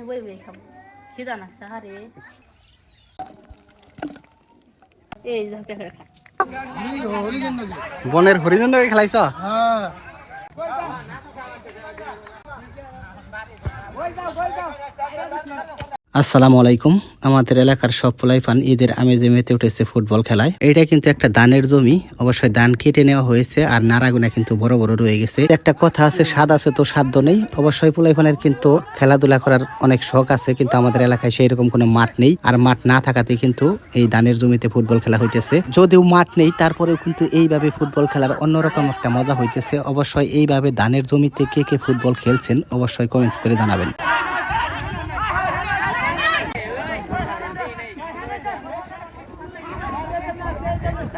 আমি বই বই খাব। খিদা লাগছে হারে এই ঝাঁকে খা। বনের হরিজন খেলাইছ? আসসালামু আলাইকুম। আমাদের এলাকার সব পোলাইফান ঈদের আমেজে মেতে উঠেছে ফুটবল খেলায়। এটা কিন্তু একটা দানের জমি। অবশ্যই ধান কেটে নেওয়া হয়েছে আর নারাগুনা কিন্তু বড় বড় রয়ে গেছে। একটা কথা আছে, স্বাদ আছে তো সাধ্য নেই। অবশ্যই পোলাইফানের কিন্তু খেলাধুলা করার অনেক শখ আছে, কিন্তু আমাদের এলাকায় সেই রকম কোনো মাঠ নেই। আর মাঠ না থাকাতে কিন্তু এই ধানের জমিতে ফুটবল খেলা হইতেছে। যদিও মাঠ নেই, তারপরেও কিন্তু এইভাবে ফুটবল খেলার অন্যরকম একটা মজা হইতেছে। অবশ্যই এইভাবে ধানের জমিতে কে কে ফুটবল খেলছেন, অবশ্যই কমেন্টস করে জানাবেন।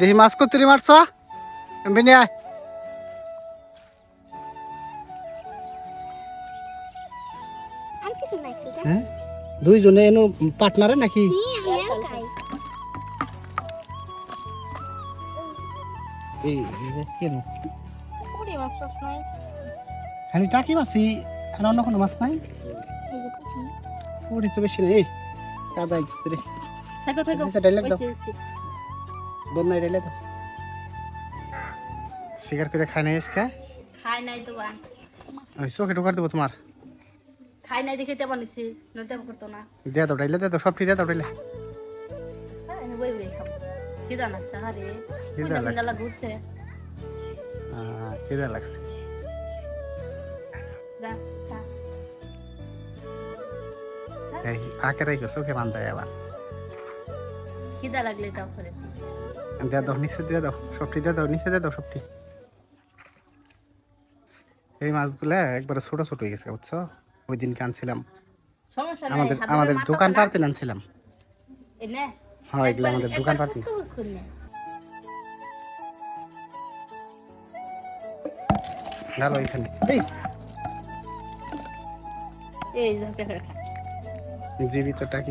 দেখি মাছ কত্তরি মারছ? এমনি আয়। দুইজনে এনো পার্টনারে নাকি? খালি টাকি মাছি আর অন্য কোনো মাছ নাই? পুরি তো বেশি নেই। কাদাই গেছে রে। থাকো থাকো। ডাইলেক দাও। বন্যাই শিকার করে খাই নাই আজকে? খাই নাই তো বান। ওই চোখে ঢোকার দেবো তোমার। খাই নাই দেখে তেমন নিছি নইতে করতো না। দিয়ে দাও ডাইলে দিয়ে দাও সবটি দিয়ে দাও ডাইলে। আমি বই বই খাব। খিদা লাগছে হারে খিদা লাগছে। ঘুরছে? আহ, খিদা লাগছে। যা খা। এই আকে রাখো চোখে বান্ধায় আবার। খিদা লাগলে তারপরে দিয়ে দাও নিচে দিয়ে দাও সবটি দিয়ে দাও নিচে দিয়ে দাও সবটি এই মাছগুলা একবারে ছোট ছোট হয়ে গেছে বুঝছ? ওই দিন আনছিলাম আমাদের আমাদের দোকান পাড়তে আনছিলাম হ্যাঁ এগুলো আমাদের দোকান পাড়তে। এখানে। এই! এই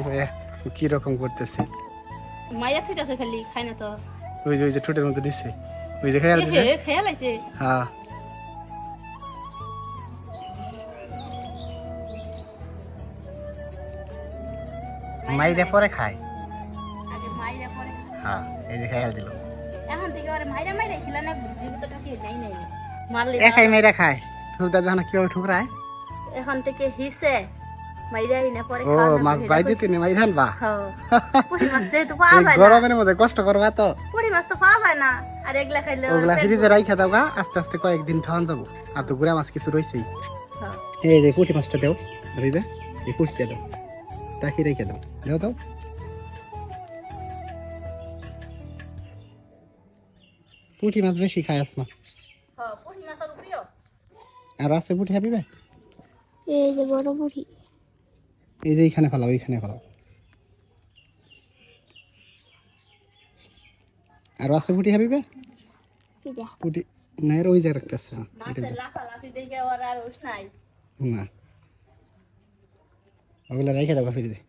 হয়ে কি রকম করতেছে? মাইয়া ঠিক আছে খালি খাই না তো। ওই যে ওই যে ঠোঁটের মধ্যে দিছে। ওই যে খেয়াল দিছে? খেয়াল আছে হ্যাঁ। মাইরে পরে খায়। আগে মাইরা পরে হ্যাঁ এই যে খেয়াল দিল। এখন থেকে আরে মাইরা মাইরা খিলা না জীবিত টাকি নাই নাই। মারলে একাই মেয়েরা খায়। ঠুকদার ঠুকরায়? এখন থেকে হিসে কষ্ট করবা তো। তো ওর আস্তে আস্তে কয়েকদিন খাওয়ান যাব। আর তো গুড়া মাছ কিছু রয়েছেই। এই যে পুঁটি মাছটা দাও রইবে এই দাও। তাকে রেখে দাও। দাও দাও। পুঁটি মাছ বেশি খায় আসমা। হ্যাঁ আর প্রিয়? আর আছে পুঁটি হাবিবে এই যে বড় বুড়ি এই যে এইখানে ফেলাও এইখানে ফেলাও। আর আছে পুঁটি হাবিবে পিঠা পুঁটি। না এর ওই জায়গায় একটা আছে হ্যাঁ, দেখে না। ওগুলা রেখে দাও ফিরে দে